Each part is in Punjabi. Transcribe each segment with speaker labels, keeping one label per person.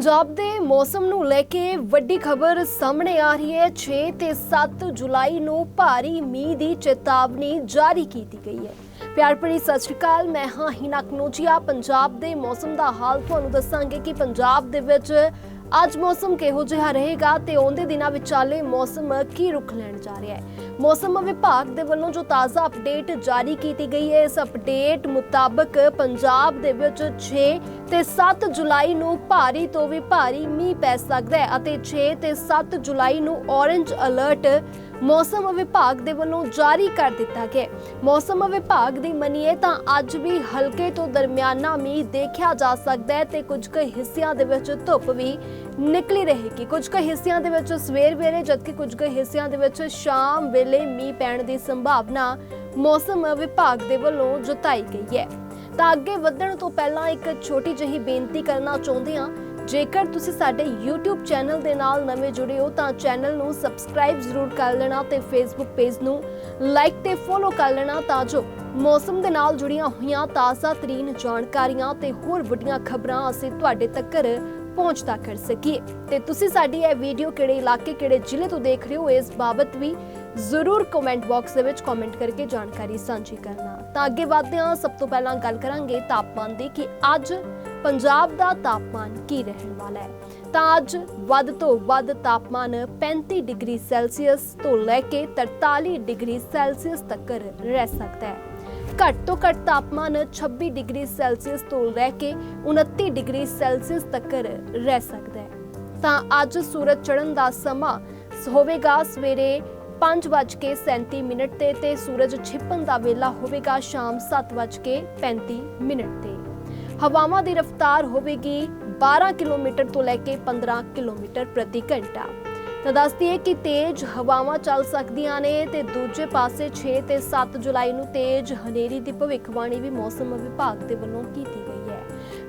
Speaker 1: ਪੰਜਾਬ ਦੇ ਮੌਸਮ ਨੂੰ ਲੈ ਕੇ ਵੱਡੀ ਖਬਰ ਸਾਹਮਣੇ ਆ ਰਹੀ ਹੈ। 6 ਤੇ 7 ਜੁਲਾਈ ਨੂੰ ਭਾਰੀ ਮੀਂਹ ਦੀ ਚੇਤਾਵਨੀ ਜਾਰੀ ਕੀਤੀ ਗਈ ਹੈ। ਪਿਆਰ ਭਰੀ ਸਤਿ ਸ਼੍ਰੀ ਅਕਾਲ, ਮੈਂ ਹਾਂ ਹਿਨਾ ਕਨੋਜੀਆ। ਪੰਜਾਬ ਦੇ ਮੌਸਮ ਦਾ ਹਾਲ ਤੁਹਾਨੂੰ ਦੱਸਾਂਗੇ ਕਿ ਪੰਜਾਬ ਦੇ ਵਿੱਚ ਅੱਜ ਮੌਸਮ ਕਿਹੋ ਜਿਹਾ ਰਹੇਗਾ ਤੇ ਆਉਂਦੇ ਦਿਨਾਂ ਵਿਚਾਲੇ ਮੌਸਮ ਕੀ ਰੁਖ ਲੈਣ ਜਾ ਰਿਹਾ ਹੈ। ਮੌਸਮ ਵਿਭਾਗ ਦੇ ਵੱਲੋਂ ਜੋ ਤਾਜ਼ਾ ਅਪਡੇਟ ਜਾਰੀ ਕੀਤੀ ਗਈ ਹੈ, ਇਸ ਅਪਡੇਟ ਮੁਤਾਬਕ ਪੰਜਾਬ ਦੇ ਵਿੱਚ 6 ਤੇ 7 ਜੁਲਾਈ ਨੂੰ ਭਾਰੀ ਤੋਂ ਵੀ ਭਾਰੀ ਮੀਂਹ ਪੈ ਸਕਦਾ ਹੈ ਅਤੇ 6 ਤੇ 7 ਜੁਲਾਈ ਨੂੰ ਔਰੇਂਜ ਅਲਰਟ ਮੌਸਮ ਵਿਭਾਗ ਦੇ ਵੱਲੋਂ ਜਾਰੀ ਕਰ ਦਿੱਤਾ ਗਿਆ ਮੌਸਮ ਵਿਭਾਗ ਦੀ ਮੰਨੀਏ ਤਾਂ ਅੱਜ ਵੀ ਹਲਕੇ ਤੋਂ ਦਰਮਿਆਨਾ ਮੀਂਹ ਦੇਖਿਆ ਜਾ ਸਕਦਾ ਹੈ ਤੇ ਕੁਝ ਕੁ ਹਿੱਸਿਆਂ ਦੇ ਵਿੱਚ ਧੁੱਪ ਵੀ ਨਿਕਲੀ ਰਹੇਗੀ। ਕੁਝ ਕੁ ਹਿੱਸਿਆਂ ਦੇ ਵਿੱਚ ਸਵੇਰ ਵੇਲੇ, ਜਦਕਿ ਕੁਝ ਕੁ ਹਿੱਸਿਆਂ ਦੇ ਵਿੱਚ ਸ਼ਾਮ ਵੇਲੇ ਮੀਂਹ ਪੈਣ ਦੀ ਸੰਭਾਵਨਾ ਮੌਸਮ ਵਿਭਾਗ ਦੇ ਵੱਲੋਂ ਜਤਾਈ ਗਈ ਹੈ। ਤਾਂ ਅੱਗੇ ਵਧਣ ਤੋਂ ਪਹਿਲਾਂ ਇੱਕ ਛੋਟੀ ਜਿਹੀ ਬੇਨਤੀ ਕਰਨਾ ਚਾਹੁੰਦੇ ਹਾਂ। ਜੇਕਰ ਤੁਸੀਂ ਸਾਡੇ YouTube ਚੈਨਲ ਦੇ ਨਾਲ ਨਵੇਂ ਜੁੜੇ ਹੋ, ਤਾਂ ਚੈਨਲ ਨੂੰ ਸਬਸਕ੍ਰਾਈਬ ਜ਼ਰੂਰ ਕਰ ਲੈਣਾ ਤੇ Facebook ਪੇਜ ਨੂੰ ਲਾਈਕ ਤੇ ਫੋਲੋ ਕਰ ਲੈਣਾ ਤਾਂ ਜੋ ਮੌਸਮ ਦੇ ਨਾਲ ਜੁੜੀਆਂ ਹੋਈਆਂ ਤਾਜ਼ਾ ਤਰੀਨ ਜਾਣਕਾਰੀਆਂ ਤੇ ਹੋਰ ਵੱਡੀਆਂ ਖਬਰਾਂ ਅਸੀਂ ਤੁਹਾਡੇ ਤੱਕ ਪਹੁੰਚਦਾ ਕਰ ਸਕੀਏ। ਤੇ ਤੁਸੀਂ ਸਾਡੀ ਇਹ ਵੀਡੀਓ ਕਿਹੜੇ ਇਲਾਕੇ, ਕਿਹੜੇ ਜ਼ਿਲ੍ਹੇ ਤੋਂ ਦੇਖ ਰਹੇ ਹੋ, ਇਸ ਬਾਬਤ ਵੀ ਜ਼ਰੂਰ ਕਮੈਂਟ ਬਾਕਸ ਦੇ ਵਿੱਚ ਕਮੈਂਟ ਕਰਕੇ ਜਾਣਕਾਰੀ ਸਾਂਝੀ ਕਰਨਾ। ਤਾਂ ਅੱਗੇ ਵਧਦੇ ਹਾਂ, ਸਭ ਤੋਂ ਪਹਿਲਾਂ ਗੱਲ ਕਰਾਂਗੇ ਤਾਪਮਾਨ ਦੀ ਕਿ ਅੱਜ ਪੰਜਾਬ ਦਾ ਤਾਪਮਾਨ ਕੀ ਰਹਿਣ ਵਾਲਾ ਹੈ। ਤਾਂ ਅੱਜ ਵੱਧ ਤੋਂ ਵੱਧ ਤਾਪਮਾਨ 35 ਡਿਗਰੀ ਸੈਲਸੀਅਸ ਤੋਂ ਲੈ ਕੇ 43 ਡਿਗਰੀ ਸੈਲਸੀਅਸ ਤੱਕ ਰਹਿ ਸਕਦਾ ਹੈ। ਘੱਟ ਤੋਂ ਘੱਟ ਤਾਪਮਾਨ 26 ਡਿਗਰੀ ਸੈਲਸੀਅਸ ਤੋਂ ਲੈ ਕੇ 29 ਡਿਗਰੀ ਸੈਲਸੀਅਸ ਤੱਕ ਰਹਿ ਸਕਦਾ ਹੈ। ਤਾਂ ਅੱਜ ਸੂਰਜ ਚੜ੍ਹਨ ਦਾ ਸਮਾਂ ਹੋਵੇਗਾ ਸਵੇਰੇ 5:37 ਮਿੰਟ ਤੇ ਤੇ ਸੂਰਜ ਛਿਪਣ ਦਾ ਵੇਲਾ ਹੋਵੇਗਾ ਸ਼ਾਮ 7:35 ਮਿੰਟ ਤੇ। ਹਵਾਵਾਂ ਦੀ ਰਫ਼ਤਾਰ ਹੋਵੇਗੀ 12 ਕਿਲੋਮੀਟਰ ਤੋਂ ਲੈ ਕੇ 15 ਕਿਲੋਮੀਟਰ ਪ੍ਰਤੀ ਘੰਟਾ। ਤਾਂ ਦੱਸਦੀ ਹੈ ਕਿ ਤੇਜ਼ ਹਵਾਵਾਂ ਚੱਲ ਸਕਦੀਆਂ ਨੇ ਤੇ ਦੂਜੇ ਪਾਸੇ 6 ਤੇ 7 ਜੁਲਾਈ ਨੂੰ ਤੇਜ਼ ਹਨੇਰੀ ਦੀ ਭਵਿੱਖਬਾਣੀ ਵੀ ਮੌਸਮ ਵਿਭਾਗ ਦੇ ਵੱਲੋਂ ਕੀਤੀ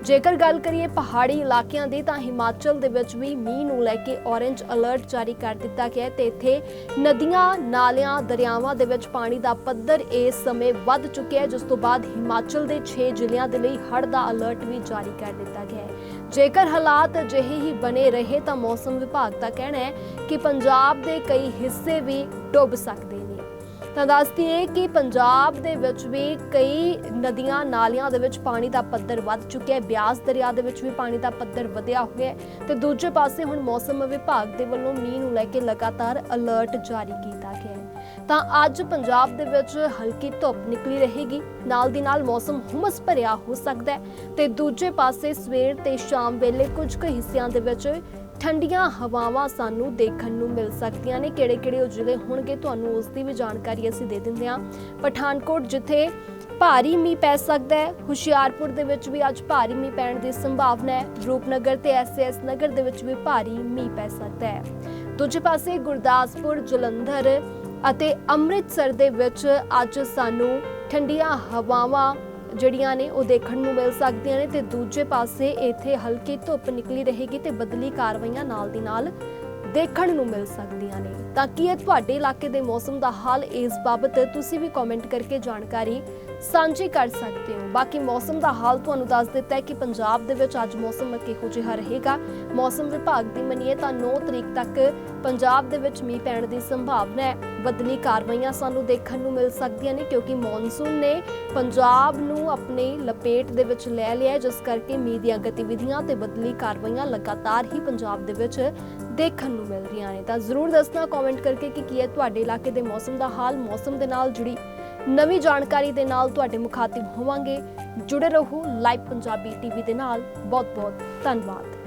Speaker 1: ਜੇਕਰ ਗੱਲ ਕਰੀਏ ਪਹਾੜੀ ਇਲਾਕਿਆਂ ਦੀ, ਤਾਂ ਹਿਮਾਚਲ ਦੇ ਵਿੱਚ ਵੀ ਮੀਂਹ ਨੂੰ ਲੈ ਕੇ ਔਰੇਂਜ ਅਲਰਟ ਜਾਰੀ ਕਰ ਦਿੱਤਾ ਗਿਆ ਹੈ ਤੇ ਇੱਥੇ ਨਦੀਆਂ, ਨਾਲਿਆਂ, ਦਰਿਆਵਾਂ ਦੇ ਵਿੱਚ ਪਾਣੀ ਦਾ ਪੱਧਰ ਇਸ ਸਮੇਂ ਵੱਧ ਚੁੱਕਿਆ ਹੈ, ਜਿਸ ਤੋਂ ਬਾਅਦ ਹਿਮਾਚਲ ਦੇ 6 ਜ਼ਿਲ੍ਹਿਆਂ ਦੇ ਲਈ ਹੜ੍ਹ ਦਾ ਅਲਰਟ ਵੀ ਜਾਰੀ ਕਰ ਦਿੱਤਾ ਗਿਆ ਹੈ। ਜੇਕਰ ਹਾਲਾਤ ਅਜਿਹੇ ਹੀ ਬਣੇ ਰਹੇ, ਤਾਂ ਮੌਸਮ ਵਿਭਾਗ ਦਾ ਕਹਿਣਾ ਹੈ ਕਿ ਪੰਜਾਬ ਦੇ ਕਈ ਹਿੱਸੇ ਵੀ ਡੁੱਬ ਸਕਦੇ ਤਾਂ ਦੱਸਦੀ ਹੈ ਕਿ ਪੰਜਾਬ ਦੇ ਵਿੱਚ ਵੀ ਕਈ ਨਦੀਆਂ ਨਾਲੀਆਂ ਦੇ ਵਿੱਚ ਪਾਣੀ ਦਾ ਪੱਧਰ ਵੱਧ ਚੁੱਕਿਆ ਹੈ। ਬਿਆਸ ਦਰਿਆ ਦੇ ਵਿੱਚ ਵੀ ਪਾਣੀ ਦਾ ਪੱਧਰ ਵਧਿਆ ਹੋਇਆ ਹੈ ਤੇ ਦੂਜੇ ਪਾਸੇ ਹੁਣ ਮੌਸਮ ਵਿਭਾਗ ਦੇ ਵੱਲੋਂ ਮੀਂਹ ਨੂੰ ਲੈ ਕੇ ਲਗਾਤਾਰ ਅਲਰਟ ਜਾਰੀ ਕੀਤਾ ਗਿਆ ਹੈ। ਤਾਂ ਅੱਜ ਪੰਜਾਬ ਦੇ ਵਿੱਚ ਹਲਕੀ ਧੁੱਪ ਨਿਕਲੀ ਰਹੇਗੀ। ਨਾਲ ਦੀ ਨਾਲ ਮੌਸਮ ਹੁਮਸ ਭਰਿਆ ਹੋ ਸਕਦਾ ਹੈ ਤੇ ਦੂਜੇ ਪਾਸੇ ਸਵੇਰ ਤੇ ਸ਼ਾਮ ਵੇਲੇ ਕੁਝ ਕੁ ਹਿੱਸਿਆਂ ਦੇ ਵਿੱਚ ਠੰਡੀਆਂ ਹਵਾਵਾਂ ਸਾਨੂੰ ਦੇਖਣ ਨੂੰ ਮਿਲ ਸਕਦੀਆਂ ਨੇ। ਕਿਹੜੇ-ਕਿਹੜੇ ਉਹ ਜ਼ਿਲ੍ਹੇ ਹੋਣਗੇ ਤੁਹਾਨੂੰ ਉਸ ਦੀ ਵੀ ਜਾਣਕਾਰੀ ਅਸੀਂ ਦੇ ਦਿੰਦੇ ਹਾਂ। ਪਠਾਨਕੋਟ ਜਿੱਥੇ ਭਾਰੀ ਮੀਂਹ ਪੈ ਸਕਦਾ ਹੈ। ਹੁਸ਼ਿਆਰਪੁਰ ਦੇ ਵਿੱਚ ਵੀ ਅੱਜ ਭਾਰੀ ਮੀਂਹ ਪੈਣ ਦੀ ਸੰਭਾਵਨਾ ਹੈ। ਰੂਪਨਗਰ ਤੇ ਐਸਐਸ ਨਗਰ ਦੇ ਵਿੱਚ ਵੀ ਭਾਰੀ ਮੀਂਹ ਪੈ ਸਕਦਾ ਹੈ। ਦੂਜੇ ਪਾਸੇ ਗੁਰਦਾਸਪੁਰ, ਜਲੰਧਰ ਅਤੇ ਅੰਮ੍ਰਿਤਸਰ ਦੇ ਵਿੱਚ ਅੱਜ ਸਾਨੂੰ ਠੰਡੀਆਂ ਹਵਾਵਾਂ ਜਿਹੜੀਆਂ ਨੇ ਉਹ ਦੇਖਣ ਨੂੰ ਮਿਲ ਸਕਦੀਆਂ ਨੇ ਤੇ ਦੂਜੇ ਪਾਸੇ ਇੱਥੇ ਹਲਕੀ ਧੁੱਪ ਨਿਕਲੀ ਰਹੇਗੀ ਤੇ ਬਦਲੀ ਕਾਰਵਾਈਆਂ ਨਾਲ ਦੀ ਨਾਲ ਦੇਖਣ ਨੂੰ ਮਿਲ ਸਕਦੀਆਂ ਨੇ। ਤਾਂ ਕੀ ਇਹ ਤੁਹਾਡੇ ਇਲਾਕੇ ਦੇ ਮੌਸਮ ਦਾ ਹਾਲ? ਇਸ ਬਾਬਤ ਤੁਸੀਂ ਵੀ ਕਮੈਂਟ ਕਰਕੇ ਜਾਣਕਾਰੀ ਸਾਂਝੀ ਕਰ ਸਕਦੇ ਹੋ। ਬਾਕੀ ਮੌਸਮ ਦਾ ਹਾਲ ਤੁਹਾਨੂੰ ਦੱਸ ਦਿੱਤਾ ਹੈ ਕਿ ਪੰਜਾਬ ਦੇ ਵਿੱਚ ਅੱਜ ਮੌਸਮ ਕਿਹੋ ਜਿਹਾ ਰਹੇਗਾ। ਮੌਸਮ ਵਿਭਾਗ ਦੀ ਮੰਨੀਏ ਤਾਂ 9 ਤਰੀਕ ਤੱਕ ਪੰਜਾਬ ਦੇ ਵਿੱਚ ਮੀਂਹ ਪੈਣ ਦੀ ਸੰਭਾਵਨਾ ਹੈ। ਬਦਲੀ ਕਾਰਵਾਈਆਂ ਸਾਨੂੰ ਦੇਖਣ ਨੂੰ ਮਿਲ ਸਕਦੀਆਂ ਨੇ ਕਿਉਂਕਿ ਮੌਨਸੂਨ ਨੇ ਪੰਜਾਬ ਨੂੰ ਆਪਣੀ ਲਪੇਟ ਦੇ ਵਿੱਚ ਲੈ ਲਿਆ ਜਿਸ ਕਰਕੇ ਮੀਂਹ ਦੀਆਂ ਗਤੀਵਿਧੀਆਂ ਤੇ ਬਦਲੀ ਕਾਰਵਾਈਆਂ ਲਗਾਤਾਰ ਹੀ ਪੰਜਾਬ ਦੇ ਵਿੱਚ ਦੇਖਣ ਨੂੰ ਮਿਲ ਰਹੀਆਂ ਨੇ। ਤਾਂ ਜ਼ਰੂਰ ਦੱਸਣਾ ਕਮੈਂਟ ਕਰਕੇ ਕਿ ਕੀ ਹੈ ਤੁਹਾਡੇ ਇਲਾਕੇ ਦੇ ਮੌਸਮ ਦਾ ਹਾਲ, ਮੌਸਮ ਦੇ ਨਾਲ ਜੁੜੀ ਨਵੀਂ ਜਾਣਕਾਰੀ ਦੇ ਨਾਲ ਤੁਹਾਡੇ ਮੁਖਾਤਿਬ ਹੋਵਾਂਗੇ। ਜੁੜੇ ਰਹੋ ਲਾਈਵ ਪੰਜਾਬੀ ਟੀਵੀ ਦੇ ਨਾਲ। ਬਹੁਤ ਬਹੁਤ ਧੰਨਵਾਦ।